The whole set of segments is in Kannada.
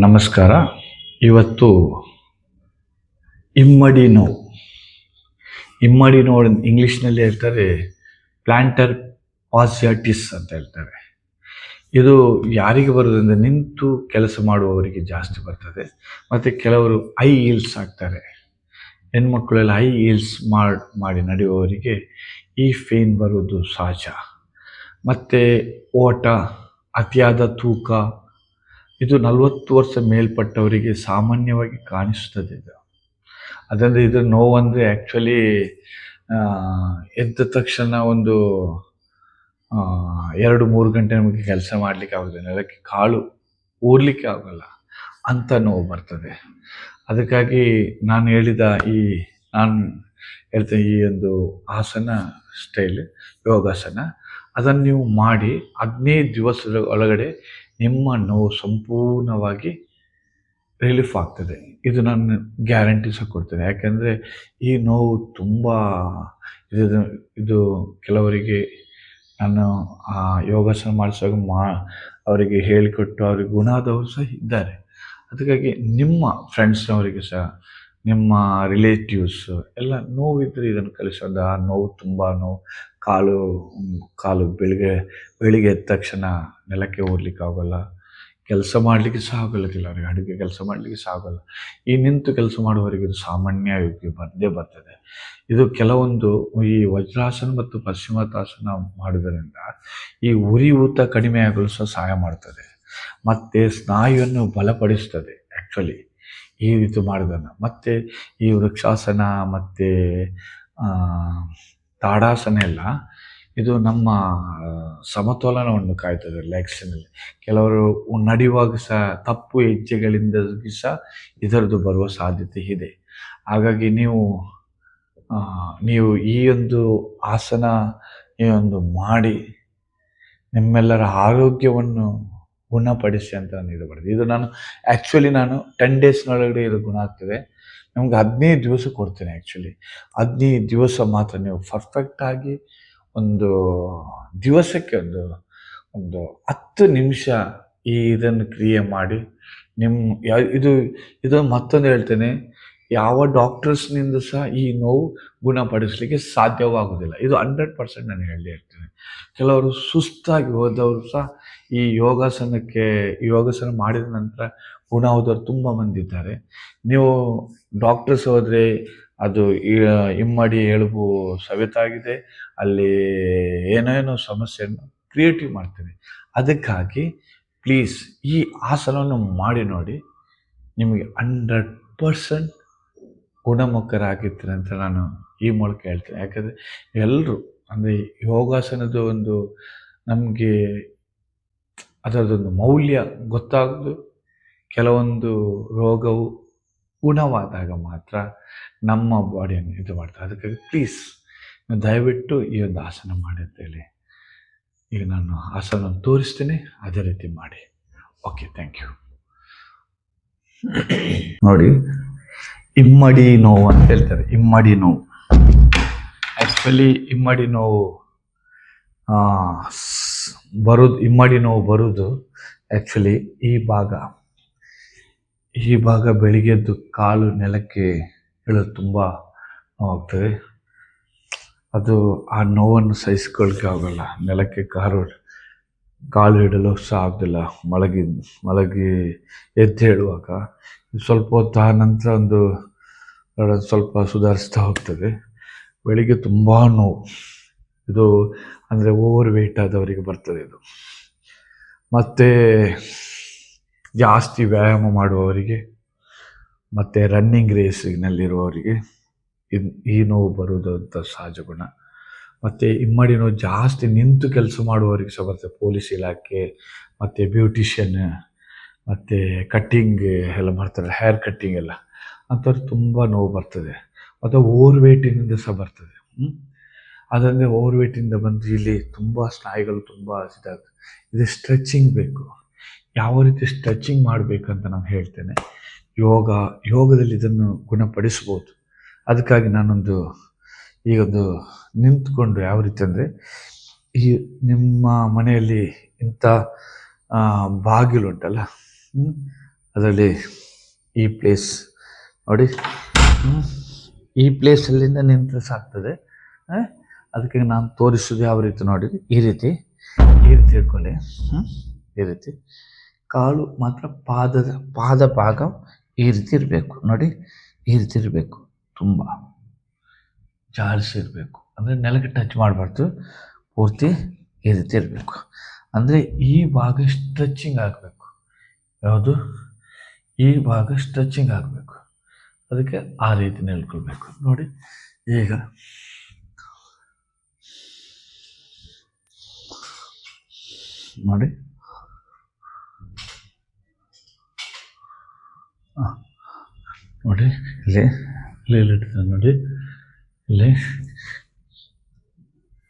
ನಮಸ್ಕಾರ. ಇವತ್ತು ಇಮ್ಮಡಿ ನೋವು. ಇಮ್ಮಡಿ ನೋವು ಇಂಗ್ಲೀಷ್ನಲ್ಲಿ ಹೇಳ್ತಾರೆ ಪ್ಲ್ಯಾಂಟರ್ ಪಾಸಿಯಾಟಿಸ್ ಅಂತ ಹೇಳ್ತಾರೆ. ಇದು ಯಾರಿಗೆ ಬರೋದಂದ್ರೆ ನಿಂತು ಕೆಲಸ ಮಾಡುವವರಿಗೆ ಜಾಸ್ತಿ ಬರ್ತದೆ. ಮತ್ತು ಕೆಲವರು ಐ ಹೀಲ್ಸ್ ಆಗ್ತಾರೆ ಹೆಣ್ಮಕ್ಳೆಲ್ಲ ಐ ಹೀಲ್ಸ್ ಮಾಡಿ ಮಾಡಿ ನಡೆಯುವವರಿಗೆ ಈ ಫೇನ್ ಬರೋದು ಸಹಜ. ಮತ್ತು ಓಟ, ಅತಿಯಾದ ತೂಕ ಇದು ನಲವತ್ತು ವರ್ಷ ಮೇಲ್ಪಟ್ಟವರಿಗೆ ಸಾಮಾನ್ಯವಾಗಿ ಕಾಣಿಸ್ತದೆ ಇದು. ಅದಂದರೆ ಇದರ ಅಂದರೆ ಆ್ಯಕ್ಚುಲಿ ಎದ್ದ ತಕ್ಷಣ ಒಂದು ಎರಡು, ಮೂರು ಗಂಟೆ ನಮಗೆ ಕೆಲಸ ಮಾಡಲಿಕ್ಕೆ ಆಗೋದಿಲ್ಲ. ಅದಕ್ಕೆ ಕಾಳು ಊರ್ಲಿಕ್ಕೆ ಆಗೋಲ್ಲ ಅಂತ ನೋವು ಬರ್ತದೆ. ಅದಕ್ಕಾಗಿ ನಾನು ಹೇಳಿದ ಈ, ನಾನು ಹೇಳ್ತೇನೆ ಈ ಒಂದು ಆಸನ ಸ್ಟೈಲ್ ಯೋಗಾಸನ, ಅದನ್ನು ನೀವು ಮಾಡಿ ಹದಿನೈದು ದಿವಸದ ಒಳಗಡೆ ನಿಮ್ಮ ನೋವು ಸಂಪೂರ್ಣವಾಗಿ ರಿಲೀಫ್ ಆಗ್ತದೆ. ಇದು ನಾನು ಗ್ಯಾರಂಟಿ ಸಹ ಕೊಡ್ತೇನೆ. ಯಾಕೆಂದರೆ ಈ ನೋವು ತುಂಬ ಇದು ಇದು ಕೆಲವರಿಗೆ ನಾನು ಆ ಯೋಗಾಸನ ಮಾಡಿಸುವಾಗ ಮಾ, ಅವರಿಗೆ ಹೇಳಿಕೊಟ್ಟು, ಅವ್ರಿಗೆ ಗುಣ ಆದವರು ಸಹ ಇದ್ದಾರೆ. ಅದಕ್ಕಾಗಿ ನಿಮ್ಮ ಫ್ರೆಂಡ್ಸ್ನವರಿಗೆ ಸಹ ನಿಮ್ಮ ರಿಲೇಟಿವ್ಸ್ ಎಲ್ಲ ನೋವಿದ್ದರೆ ಇದನ್ನು ಕಲಿಸೋದು? ಆ ನೋವು ತುಂಬ ನೋವು. ಕಾಲು ಕಾಲು ಬೆಳಿಗ್ಗೆ ಬೆಳಿಗ್ಗೆ ಎದ್ದ ತಕ್ಷಣ ನೆಲಕ್ಕೆ ಓಡ್ಲಿಕ್ಕೆ ಆಗೋಲ್ಲ. ಕೆಲಸ ಮಾಡಲಿಕ್ಕೆ ಸಹ ಆಗೋಲ್ಲ ಕೆಲವರಿಗೆ ಅಡುಗೆ ಕೆಲಸ ಮಾಡಲಿಕ್ಕೆ ಸಹ ಆಗೋಲ್ಲ. ಈ ನಿಂತು ಕೆಲಸ ಮಾಡುವವರಿಗೆ ಇದು ಸಾಮಾನ್ಯ ಯೋಗ್ಯ ಬಂದೇ ಬರ್ತದೆ. ಇದು ಕೆಲವೊಂದು ಈ ವಜ್ರಾಸನ ಮತ್ತು ಪಶ್ಚಿಮತಾಸನ ಮಾಡುವುದರಿಂದ ಈ ಉರಿಯೂತ ಕಡಿಮೆ ಆಗಲು ಸಹ ಸಹಾಯ ಮಾಡ್ತದೆ. ಮತ್ತು ಸ್ನಾಯುವನ್ನು ಬಲಪಡಿಸ್ತದೆ ಆ್ಯಕ್ಚುಲಿ ಈ ರೀತಿ ಮಾಡಿದಾನೆ. ಮತ್ತು ಈ ವೃಕ್ಷಾಸನ, ಮತ್ತು ತಾಡಾಸನ ಎಲ್ಲ, ಇದು ನಮ್ಮ ಸಮತೋಲನವನ್ನು ಕಾಯ್ತದೆ ಲೆಗ್ಸಿನಲ್ಲಿ ಕೆಲವರು ನಡೆಯುವಾಗ ಸಹ, ತಪ್ಪು ಹೆಜ್ಜೆಗಳಿಂದ ಸಹ ಇದರದು ಬರುವ ಸಾಧ್ಯತೆ ಇದೆ. ಹಾಗಾಗಿ ನೀವು ನೀವು ಈ ಒಂದು ಆಸನ, ಈ ಒಂದು ಮಾಡಿ, ನಿಮ್ಮೆಲ್ಲರ ಆರೋಗ್ಯವನ್ನು ಗುಣಪಡಿಸಿ ಅಂತ ನಾನು ಇದು ಮಾಡಿದೆ ಇದು ನಾನು ಆ್ಯಕ್ಚುಲಿ ನಾನು ಟೆನ್ ಡೇಸ್ನೊಳಗಡೆ ಇದು ಗುಣ ಆಗ್ತದೆ. ನಮ್ಗೆ ಹದಿನೈದು ದಿವಸ ಕೊಡ್ತೇನೆ ಆ್ಯಕ್ಚುಲಿ ಹದಿನೈದು ದಿವಸ ಮಾತ್ರ ನೀವು ಪರ್ಫೆಕ್ಟಾಗಿ ಒಂದು ದಿವಸಕ್ಕೆ ಒಂದು ಒಂದು ಹತ್ತು ನಿಮಿಷ ಈ ಇದನ್ನು ಕ್ರಿಯೆ ಮಾಡಿ ನಿಮ್ಮ ಯಾ- ಇದು ಇದು ಮತ್ತೊಂದು ಹೇಳ್ತೇನೆ. ಯಾವ ಡಾಕ್ಟರ್ಸ್ನಿಂದ ಸಹ ಈ ನೋವು ಗುಣಪಡಿಸಲಿಕ್ಕೆ ಸಾಧ್ಯವಾಗುವುದಿಲ್ಲ. ಇದು ಹಂಡ್ರೆಡ್ ಪರ್ಸೆಂಟ್ ನಾನು ಹೇಳಿ ಹೇಳ್ತೇನೆ ಕೆಲವರು ಸುಸ್ತಾಗಿ ಹೋದವರು ಸಹ ಈ ಯೋಗಾಸನಕ್ಕೆ ಯೋಗಾಸನ ಮಾಡಿದ ನಂತರ ಗುಣ ಹೋದವರು ತುಂಬ ಬಂದಿದ್ದಾರೆ ನೀವು ಡಾಕ್ಟರ್ಸ್ ಹೋದರೆ ಅದು ಇಮ್ಮಡಿ ಎಳುಬು ಸವೆತಾಗಿದೆ, ಅಲ್ಲಿ ಏನೇನೋ ಸಮಸ್ಯೆಯನ್ನು ಕ್ರಿಯೇಟಿವ್ ಮಾಡ್ತೇನೆ ಅದಕ್ಕಾಗಿ ಪ್ಲೀಸ್ ಈ ಆಸನವನ್ನು ಮಾಡಿ ನೋಡಿ, ನಿಮಗೆ ಹಂಡ್ರೆಡ್ ಪರ್ಸೆಂಟ್ ಗುಣಮುಖರಾಗಿರ್ತೀರ ಅಂತ ನಾನು ಈ ಮೂಲಕ ಹೇಳ್ತೇನೆ. ಯಾಕಂದರೆ ಎಲ್ಲರೂ ಅಂದರೆ ಯೋಗಾಸನದ ಒಂದು ನಮಗೆ ಅದರದೊಂದು ಮೌಲ್ಯ ಗೊತ್ತಾಗೋದು ಕೆಲವೊಂದು ರೋಗವು ಗುಣವಾದಾಗ ಮಾತ್ರ ನಮ್ಮ ಬಾಡಿಯನ್ನು ಇದು ಮಾಡ್ತಾರೆ ಅದಕ್ಕಾಗಿ ಪ್ಲೀಸ್ ದಯವಿಟ್ಟು ಈ ಒಂದು ಆಸನ ಮಾಡಿ ಅಂತೇಳಿ ಈಗ ನಾನು ಆಸನ ತೋರಿಸ್ತೇನೆ ಅದೇ ರೀತಿ ಮಾಡಿ. ಓಕೆ ಥ್ಯಾಂಕ್ ಯು ನೋಡಿ ಇಮ್ಮಡಿ ನೋವು ಅಂತ ಹೇಳ್ತಾರೆ, ಇಮ್ಮಡಿ ನೋವು. ಆ್ಯಕ್ಚುಲಿ ಇಮ್ಮಡಿ ನೋವು ಬರೋದು, ಇಮ್ಮಡಿ ನೋವು ಬರೋದು ಆ್ಯಕ್ಚುಲಿ ಈ ಭಾಗ. ಈ ಭಾಗ ಬೆಳಿಗ್ಗೆದ್ದು ಕಾಲು ನೆಲಕ್ಕೆ ಇಳೋದು ತುಂಬ ನೋವಾಗ್ತದೆ. ಅದು ಆ ನೋವನ್ನು ಸಹಿಸ್ಕೊಳ್ಳಿಕ್ಕೆ ಆಗೋಲ್ಲ, ನೆಲಕ್ಕೆ ಕಾಲು ಕಾಲು ಇಡಲು ಸಹ ಆಗೋದಿಲ್ಲ. ಮಲಗಿ ಮಲಗಿ ಎದ್ದು ಹೇಳುವಾಗ ಸ್ವಲ್ಪ ಹೊತ್ತು ಆ ನಂತರ ಒಂದು ಸ್ವಲ್ಪ ಸುಧಾರಿಸ್ತಾ ಹೋಗ್ತದೆ ಬೆಳಿಗ್ಗೆ ತುಂಬ ನೋವು. ಇದು ಅಂದರೆ ಓವರ್ ವೆಯ್ಟ್ ಆದವರಿಗೆ ಬರ್ತದೆ ಇದು. ಮತ್ತು ಜಾಸ್ತಿ ವ್ಯಾಯಾಮ ಮಾಡುವವರಿಗೆ, ಮತ್ತು ರನ್ನಿಂಗ್ ರೇಸಿನಲ್ಲಿರುವವರಿಗೆ ಇದು ಈ ನೋವು ಬರುವುದು ಅಂತ ಸಹಜ ಗುಣ. ಮತ್ತು ಇಮ್ಮಡಿ ನೋವು ಜಾಸ್ತಿ ನಿಂತು ಕೆಲಸ ಮಾಡುವವರಿಗೆ ಸಹ ಬರ್ತದೆ ಪೊಲೀಸ್ ಇಲಾಖೆ, ಮತ್ತು ಬ್ಯೂಟಿಷಿಯನ್, ಮತ್ತು ಕಟ್ಟಿಂಗ್ ಎಲ್ಲ ಮಾಡ್ತಾರೆ, ಹೇರ್ ಕಟ್ಟಿಂಗ್ ಎಲ್ಲ. ಅಂಥವ್ರು ತುಂಬ ನೋವು ಬರ್ತದೆ. ಮತ್ತು ಓವರ್ ವೇಟಿನಿಂದ ಸಹ ಬರ್ತದೆ? ಅದಂದರೆ ಓವರ್ ವೇಟಿಂದ ಬಂದು ಇಲ್ಲಿ ತುಂಬ ಸ್ನಾಯುಗಳು ತುಂಬ ಇದಾಗ ಇದು ಸ್ಟ್ರೆಚಿಂಗ್ ಬೇಕು. ಯಾವ ರೀತಿ ಸ್ಟ್ರೆಚಿಂಗ್ ಮಾಡಬೇಕಂತ ನಾನು ಹೇಳ್ತೇನೆ. ಯೋಗ, ಯೋಗದಲ್ಲಿ ಇದನ್ನು ಗುಣಪಡಿಸ್ಬೋದು. ಅದಕ್ಕಾಗಿ ನಾನೊಂದು ಈಗೊಂದು ನಿಂತ್ಕೊಂಡು ಯಾವ ರೀತಿ ಅಂದರೆ ಈ ನಿಮ್ಮ ಮನೆಯಲ್ಲಿ ಇಂಥ ಬಾಗಿಲು ಉಂಟಲ್ಲ? ಅದರಲ್ಲಿ ಈ ಪ್ಲೇಸ್ ನೋಡಿ. ಈ ಪ್ಲೇಸಲ್ಲಿಂದ ನಿಂತರೆ ಸಾಕ್ತದೆ. ಅದಕ್ಕೆ ನಾನು ತೋರಿಸೋದು ಯಾವ ರೀತಿ ನೋಡಿ. ಈ ರೀತಿ. ಈ ರೀತಿ ಇಟ್ಕೊಳ್ಳಿ? ಈ ರೀತಿ. ಕಾಲು ಮಾತ್ರ ಪಾದದ, ಪಾದ ಭಾಗ ಈ ರೀತಿ ಇರಬೇಕು. ನೋಡಿ? ಈ ರೀತಿ ಇರಬೇಕು. ತುಂಬ. ಜಾಲಿಸಿ ಇರಬೇಕು. ಅಂದರೆ ನೆಲಕ್ಕೆ ಟಚ್ ಮಾಡಬಾರ್ದು. ಪೂರ್ತಿ ಈ ರೀತಿ ಇರಬೇಕು. ಅಂದರೆ ಈ ಭಾಗ ಸ್ಟ್ರೆಚಿಂಗ್ ಆಗಬೇಕು. ಯಾವುದು? ಈ ಭಾಗ ಸ್ಟ್ರೆಚಿಂಗ್ ಆಗಬೇಕು. ಅದಕ್ಕೆ ಆ ರೀತಿ ನಿಲ್ಕೊಳ್ಬೇಕು. ನೋಡಿ, ಈಗ ನೋಡಿ. ನೋಡಿ, ಇಲ್ಲಿ ಇಲ್ಲಿ ನೋಡಿ. ಇಲ್ಲಿ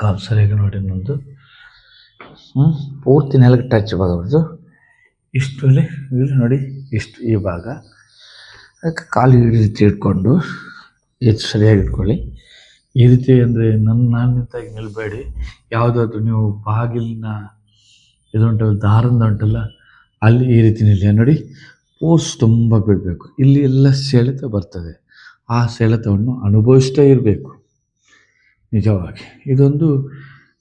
ಕಾಲು ಸರಿಯಾಗಿ ನೋಡಿ ನಂದು ಪೂರ್ತಿ ನೆಲಕ್ಕೆ ಟಚ್ ಆಗಬಾರ್ದು ಇಷ್ಟು ಇಲ್ಲಿ ಇಲ್ಲಿ ನೋಡಿ, ಇಷ್ಟು ಈ ಭಾಗ. ಅದಕ್ಕೆ ಕಾಲು ಈ ರೀತಿ ಇಟ್ಕೊಂಡು ಹೆಚ್ಚು ಸರಿಯಾಗಿ ಇಟ್ಕೊಳ್ಳಿ. ಈ ರೀತಿ ಅಂದರೆ ನನ್ನ, ನಾನು ನಿಂತಾಗಿ ನಿಲ್ಬೇಡಿ. ಯಾವುದಾದ್ರು ನೀವು ಬಾಗಿಲಿನ ಇದುಂಟಲ್ಲ ದಾರಂದ ಉಂಟಲ್ಲ, ಅಲ್ಲಿ ಈ ರೀತಿ ನಿಲ್ಲಿ ನೋಡಿ ಪೋರ್ಸ್ ತುಂಬ ಬಿಡಬೇಕು. ಇಲ್ಲಿ ಎಲ್ಲ ಸೆಳೆತ ಬರ್ತದೆ. ಆ ಸೆಳೆತವನ್ನು ಅನುಭವಿಸ್ತಾ ಇರಬೇಕು. ನಿಜವಾಗಿ. ಇದೊಂದು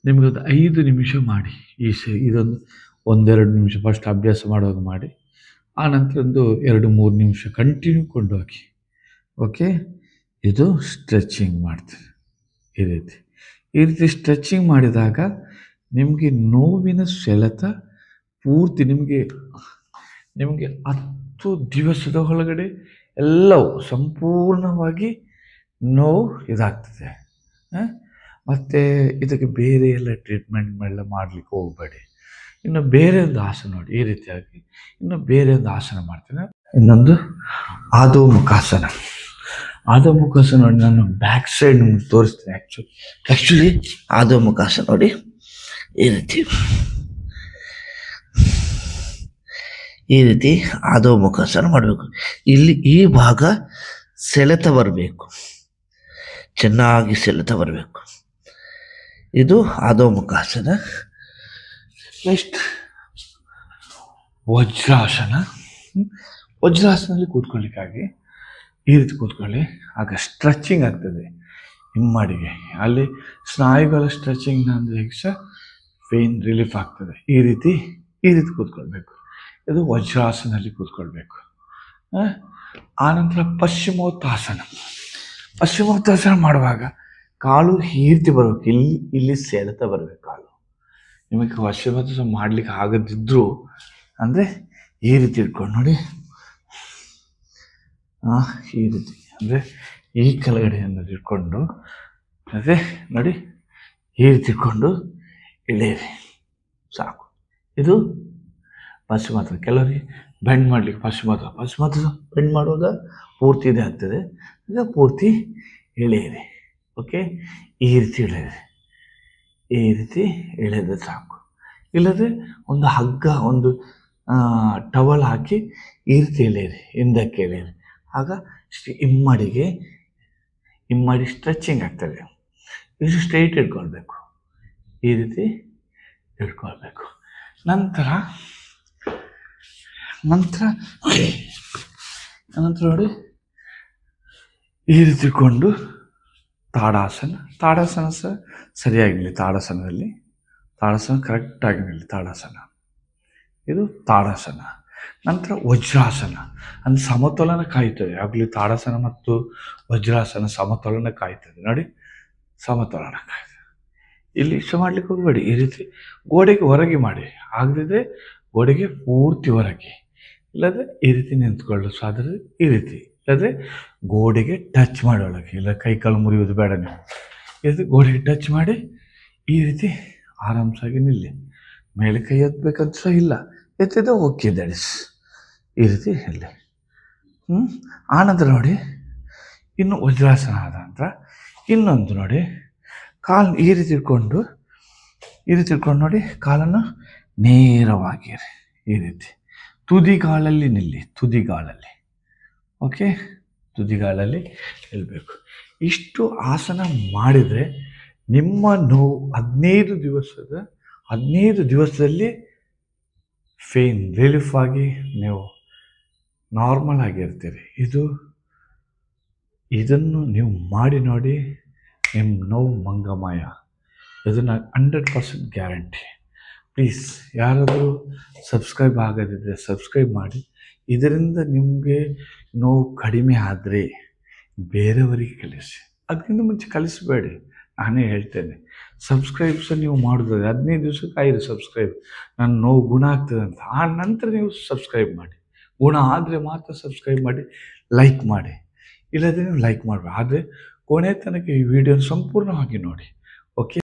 ನಿಮಗೊಂದು ಐದು ನಿಮಿಷ ಮಾಡಿ. ಈ ಸೆ, ಇದೊಂದು ಒಂದೆರಡು ನಿಮಿಷ ಫಸ್ಟ್ ಅಭ್ಯಾಸ ಮಾಡುವಾಗ ಮಾಡಿ. ಆ ನಂತರ ಒಂದು ಎರಡು ಮೂರು ನಿಮಿಷ ಕಂಟಿನ್ಯೂ ಕೊಂಡೋಗಿ. ಓಕೆ ಇದು ಸ್ಟ್ರೆಚಿಂಗ್ ಮಾಡ್ತೀವಿ ಈ ರೀತಿ. ಈ ರೀತಿ ಸ್ಟ್ರೆಚಿಂಗ್ ಮಾಡಿದಾಗ ನಿಮಗೆ ನೋವಿನ ಸೆಳೆತ ಪೂರ್ತಿ ನಿಮಗೆ ನಿಮಗೆ ಹತ್ತು ದಿವಸದ ಒಳಗಡೆ ಎಲ್ಲವೂ ಸಂಪೂರ್ಣವಾಗಿ ನೋವು ಇದಾಗ್ತದೆ? ಮತ್ತು ಇದಕ್ಕೆ ಬೇರೆ ಎಲ್ಲ ಟ್ರೀಟ್ಮೆಂಟ್ ಎಲ್ಲ ಮಾಡಲಿಕ್ಕೆ ಹೋಗಬೇಡಿ. ಇನ್ನು ಬೇರೆ ಒಂದು ಆಸನ ನೋಡಿ, ಈ ರೀತಿಯಾಗಿ ಇನ್ನು ಬೇರೆ ಒಂದು ಆಸನ ಮಾಡ್ತೇನೆ. ಇನ್ನೊಂದು ಆದೋ ಮುಖಾಸನ. ಆದೋ ಮುಖಾಸನ ನೋಡಿ, ನಾನು ಬ್ಯಾಕ್ ಸೈಡ್ ನಿಮ್ಗೆ ತೋರಿಸ್ತೇನೆ. ಆ್ಯಕ್ಚುಲಿ ಆ್ಯಕ್ಚುಲಿ ಆದೋ ಮುಖಾಸನ ನೋಡಿ, ಈ ರೀತಿ. ಈ ರೀತಿ ಆದೋ ಮುಖಾಸನ ಮಾಡಬೇಕು. ಇಲ್ಲಿ ಈ ಭಾಗ ಸೆಳೆತ ಬರಬೇಕು. ಚೆನ್ನಾಗಿ ಸೆಳೆತ ಬರಬೇಕು. ಇದು ಆದೋ ಮುಖಾಸನ ನೆಕ್ಸ್ಟ್ ವಜ್ರಾಸನ. ವಜ್ರಾಸನದಲ್ಲಿ ಕೂತ್ಕೊಳ್ಳಿಕ್ಕಾಗಿ. ಈ ರೀತಿ ಕೂತ್ಕೊಳ್ಳಿ. ಆಗ ಸ್ಟ್ರೆಚಿಂಗ್ ಆಗ್ತದೆ. ಹಿಮ್ಮಡಿಗೆ ಅಲ್ಲಿ ಸ್ನಾಯುಗಳ ಸ್ಟ್ರೆಚಿಂಗ್ ಅಂದರೆ ಸಹ ಪೇನ್ ರಿಲೀಫ್ ಆಗ್ತದೆ. ಈ ರೀತಿ ಈ ರೀತಿ ಕೂತ್ಕೊಳ್ಬೇಕು. ಇದು ವಜ್ರಾಸನಲ್ಲಿ ಕೂತ್ಕೊಳ್ಬೇಕು? ಆನಂತರ ಪಶ್ಚಿಮೋತ್ತಾಸನ. ಪಶ್ಚಿಮೋತ್ತಾಸನ ಮಾಡುವಾಗ ಕಾಲು ಹೀರ್ತಿ ರೀತಿ ಬರಬೇಕು. ಇಲ್ಲಿ ಇಲ್ಲಿ ಸೆಳೆತ ಬರಬೇಕು ಕಾಲು. ನಿಮಗೆ ಪಶ್ಚಿಮೋತ್ತಾಸನ ಮಾಡಲಿಕ್ಕೆ ಆಗದಿದ್ದರೂ ಅಂದರೆ ಈ ರೀತಿ ಇಟ್ಕೊಂಡು ನೋಡಿ. ಈ ರೀತಿ. ಅಂದರೆ ಈ ಕೆಳಗಡೆ ಅನ್ನೋದು ಇಟ್ಕೊಂಡು, ಅದೇ ನೋಡಿ, ಈ ರೀತಿ ಇಟ್ಕೊಂಡು ಇಳೆಯಿರಿ. ಸಾಕು. ಇದು ಪಶ್ಚಿಮಾತ ಕೆಲವರಿಗೆ ಬೆಂಡ್ ಮಾಡಲಿಕ್ಕೆ ಪಶ್ಚಿಮಾತ ಪಶ್ಚಿಮಾತ ಬೆಂಡ್ ಮಾಡುವಾಗ ಪೂರ್ತಿ ಇದೇ ಆಗ್ತದೆ. ಈಗ ಪೂರ್ತಿ ಎಳೆಯಿರಿ ಓಕೆ ಈ ರೀತಿ ಎಳೆಯಿರಿ ಈ ರೀತಿ ಎಳೆದ್ರೆ ಸಾಕು. ಇಲ್ಲದೆ ಒಂದು ಹಗ್ಗ, ಒಂದು ಟವಲ್ ಹಾಕಿ ಈ ರೀತಿ ಎಳೆಯಿರಿ ಹಿಂದಕ್ಕೆ ಎಳೆಯಿರಿ ಆಗ ಇಮ್ಮಡಿಗೆ, ಇಮ್ಮಡಿ ಸ್ಟ್ರೆಚಿಂಗ್ ಆಗ್ತದೆ. ಇದು ಸ್ಟ್ರೈಟ್ ಇಟ್ಕೊಳ್ಬೇಕು ಈ ರೀತಿ ಇಟ್ಕೊಳ್ಬೇಕು ನಂತರ ನಂತರ ನಂತರ ನೋಡಿ ಈ ರೀತಿ ಕೊಂಡು ತಾಡಾಸನ. ತಾಡಾಸನ ಸಹ ಸರಿಯಾಗಿ ನಿಲ್ಲಿ, ತಾಡಾಸನದಲ್ಲಿ. ತಾಡಾಸನ ಕರೆಕ್ಟಾಗಿ ನಿಲ್ಲಿ, ತಾಡಾಸನ. ಇದು ತಾಡಾಸನ. ನಂತರ ವಜ್ರಾಸನ. ಅಂದರೆ ಸಮತೋಲನ ಕಾಯ್ತದೆ ಆಗಲಿ ತಾಡಾಸನ ಮತ್ತು ವಜ್ರಾಸನ ಸಮತೋಲನ ಕಾಯ್ತದೆ ನೋಡಿ, ಸಮತೋಲನ ಕಾಯ್ತದೆ ಇಲ್ಲಿ ಇಷ್ಟ ಮಾಡ್ಲಿಕ್ಕೆ ಹೋಗಬೇಡಿ. ಈ ರೀತಿ ಗೋಡೆಗೆ ಹೊರಗೆ ಮಾಡಿ. ಆಗದಿದ್ರೆ ಗೋಡೆಗೆ ಪೂರ್ತಿ ಹೊರಗೆ. ಇಲ್ಲದ್ರೆ ಈ ರೀತಿ ನಿಂತ್ಕೊಳ್ಳೋ ಸಾಧ್ಯ ಈ ರೀತಿ. ಇಲ್ಲಾದರೆ ಗೋಡೆಗೆ ಟಚ್ ಮಾಡೋಳಗೆ ಇಲ್ಲ ಕೈ ಕಾಲು ಮುರಿಯೋದು ಬೇಡ ನೀವು. ಈ ಗೋಡೆಗೆ ಟಚ್ ಮಾಡಿ ಈ ರೀತಿ ಆರಾಮ್ಸಾಗಿ ನಿಲ್ಲಿ. ಮೇಲೆ ಕೈ ಎತ್ತಬೇಕಂತ ಸಹ ಇಲ್ಲ. ಎತ್ತಿದ್ರೆ ಓಕೆ ದಡಿಸ್ ಈ ರೀತಿ ಇಲ್ಲಿ ಹ್ಞೂ ಆನಂತರ ನೋಡಿ. ಇನ್ನು ವಜ್ರಾಸನ ಆದ ನಂತರ ಇನ್ನೊಂದು ನೋಡಿ. ಕಾಲು ಈ ರೀತಿ ಇಟ್ಕೊಂಡು, ಈ ರೀತಿ ಇಟ್ಕೊಂಡು ನೋಡಿ, ಕಾಲನ್ನು ನೇರವಾಗಿರಿ ಈ ರೀತಿ. ತುದಿಗಾಲಲ್ಲಿ ನಿಲ್ಲಿ, ತುದಿಗಾಲಲ್ಲಿ. ಓಕೆ ತುದಿಗಾಲಲ್ಲಿ ನಿಲ್ಲಬೇಕು ಇಷ್ಟು ಆಸನ ಮಾಡಿದರೆ ನಿಮ್ಮ ನೋವು ಹದಿನೈದು ದಿವಸದ, ಹದಿನೈದು ದಿವಸದಲ್ಲಿ ಫೇನ್ ರಿಲೀಫ್ ಆಗಿ ನೀವು ನಾರ್ಮಲ್ ಆಗಿರ್ತೀರಿ. ಇದು, ಇದನ್ನು ನೀವು ಮಾಡಿ ನೋಡಿ ನಿಮ್ಮ ನೋವು ಮಂಗಮಯ. ಇದನ್ನು ಹಂಡ್ರೆಡ್ ಪರ್ಸೆಂಟ್ ಗ್ಯಾರಂಟಿ ಪ್ಲೀಸ್ ಯಾರಾದರೂ ಸಬ್ಸ್ಕ್ರೈಬ್ ಆಗದಿದ್ದರೆ ಸಬ್ಸ್ಕ್ರೈಬ್ ಮಾಡಿ. ಇದರಿಂದ ನಿಮಗೆ ನೋವು ಕಡಿಮೆ ಆದರೆ ಬೇರೆಯವರಿಗೆ ಕಲಿಸಿ. ಅದಕ್ಕಿಂತ ಮುಂಚೆ ಕಲಿಸಬೇಡಿ. ನಾನೇ ಹೇಳ್ತೇನೆ. ಸಬ್ಸ್ಕ್ರೈಬ್ಸ್ ನೀವು ಮಾಡಿದ್ರೆ ಹದಿನೈದು ದಿವ್ಸಕ್ಕೆ ಐದು ಸಬ್ಸ್ಕ್ರೈಬ್ ನನ್ನ ನೋವು ಗುಣ ಆಗ್ತದೆ ಅಂತ. ಆ ನಂತರ ನೀವು ಸಬ್ಸ್ಕ್ರೈಬ್ ಮಾಡಿ. ಗುಣ ಆದರೆ ಮಾತ್ರ ಸಬ್ಸ್ಕ್ರೈಬ್ ಮಾಡಿ ಲೈಕ್ ಮಾಡಿ. ಇಲ್ಲದೇ ಲೈಕ್ ಮಾಡಬೇಡಿ ಆದರೆ ಕೊನೆ ತನಕ ಈ ವಿಡಿಯೋನ ಸಂಪೂರ್ಣವಾಗಿ ನೋಡಿ. ಓಕೆ